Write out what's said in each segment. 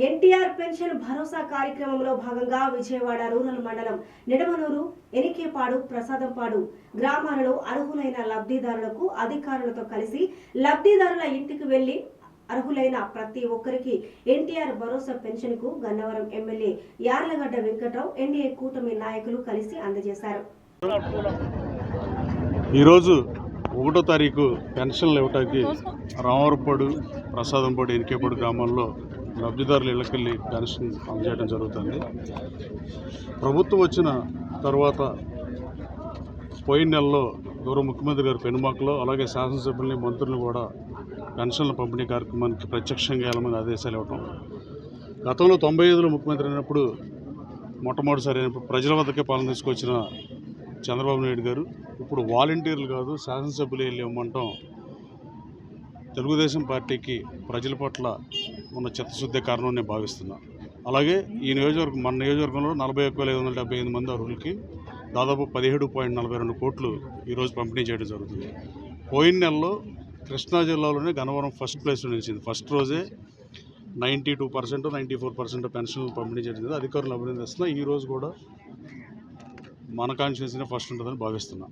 NTR pension భరోసా కార్యక్రమంలో భాగంగా Vijayawada rural మండలం నిడమనూరు ఎనికేపాడు ప్రసాదంపాడు గ్రామాలలో అర్హులైన లబ్ధిదారులకు అధికారులతో కలిసి లబ్ధిదారుల ఇంటికి వెళ్ళి అర్హులైన ప్రతి ఒక్కరికి ఎన్టీఆర్ భరోసా పెన్షన్కు గన్నవరం ఎమ్మెల్యే యార్లగడ్డ వెంకట్రావు ఎన్డీఏ కూటమి నాయకులు కలిసి అందజేశారు. ఈరోజు ఒకటో తారీఖు పెన్షన్లు ఇవ్వటానికి రామవరపాడు ప్రసాదంపాడు ఎనికేపాడు గ్రామాల్లో లబ్ధిదారుల ఇళ్ళకెళ్ళి పెన్షన్ అందజేయడం జరుగుతుంది. ప్రభుత్వం వచ్చిన తర్వాత పోయిన నెలలో గౌరవ ముఖ్యమంత్రి గారు పెనుమాకలో అలాగే శాసనసభ్యుల్ని మంత్రులు కూడా పెన్షన్ల పంపిణీ కార్యక్రమానికి ప్రత్యక్షంగా వెళ్ళమని ఆదేశాలు ఇవ్వటం. గతంలో తొంభై ఐదులో ముఖ్యమంత్రి అయినప్పుడు మొట్టమొదటిసారి అయినప్పుడు ప్రజల వద్దకే పాలన తీసుకొచ్చిన చంద్రబాబు నాయుడు గారు ఇప్పుడు వాలంటీర్లు కాదు శాసనసభ్యులు వెళ్ళి ఇవ్వమంటాం. తెలుగుదేశం పార్టీకి ప్రజల పట్ల ఉన్న చిత్తశుద్ధి కారణం నేను భావిస్తున్నా. అలాగే ఈ నియోజకవర్గం మన నియోజకవర్గంలో నలభై ఒక్క వేల ఐదు వందల డెబ్బై ఎనిమిది మంది అర్హులకి దాదాపు పదిహేడు పాయింట్ నలభై రెండు కోట్లు ఈరోజు పంపిణీ చేయడం జరుగుతుంది. పోయిన నెలలో కృష్ణా జిల్లాలోనే గన్నవరం ఫస్ట్ ప్లేస్లో నిలిచింది. ఫస్ట్ రోజే ninety two percent ninety four percent పెన్షన్లు పంపిణీ చేయడం జరిగింది. అధికారులు అభినందిస్తున్నా ఈ రోజు కూడా మన కాన్షియన్స్నే ఫస్ట్ ఉంటుందని భావిస్తున్నా.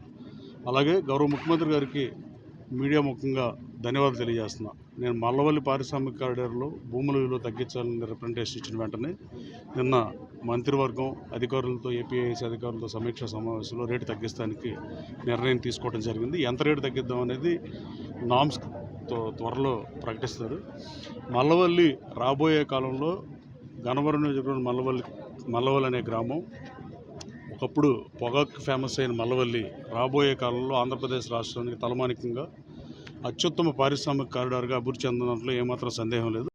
అలాగే గౌరవ ముఖ్యమంత్రి గారికి మీడియా ముఖంగా ధన్యవాదాలు తెలియజేస్తున్నా. నేను మల్లవల్లి పారిశ్రామిక కారిడార్లో భూముల విలువ తగ్గించాలని రిప్రజెంటేషన్ ఇచ్చిన వెంటనే నిన్న మంత్రివర్గం అధికారులతో ఏపీఐసి అధికారులతో సమీక్ష సమావేశంలో రేటు తగ్గిస్తానికి నిర్ణయం తీసుకోవడం జరిగింది. ఎంత రేటు తగ్గిద్దాం అనేది నామ్స్ త్వరలో ప్రకటిస్తారు. మల్లవల్లి రాబోయే కాలంలో గనవరం నియోజకవర్గం మల్లవల్లి మల్లవల్లి అనే గ్రామం ఒకప్పుడు పొగాకు ఫేమస్ అయిన మల్లవల్లి రాబోయే కాలంలో ఆంధ్రప్రదేశ్ రాష్ట్రానికి తలమానికంగా అత్యుత్తమ పారిశ్రామిక కారిడార్గా అభివృద్ధి చెందడంలో ఏమాత్రం సందేహం లేదు.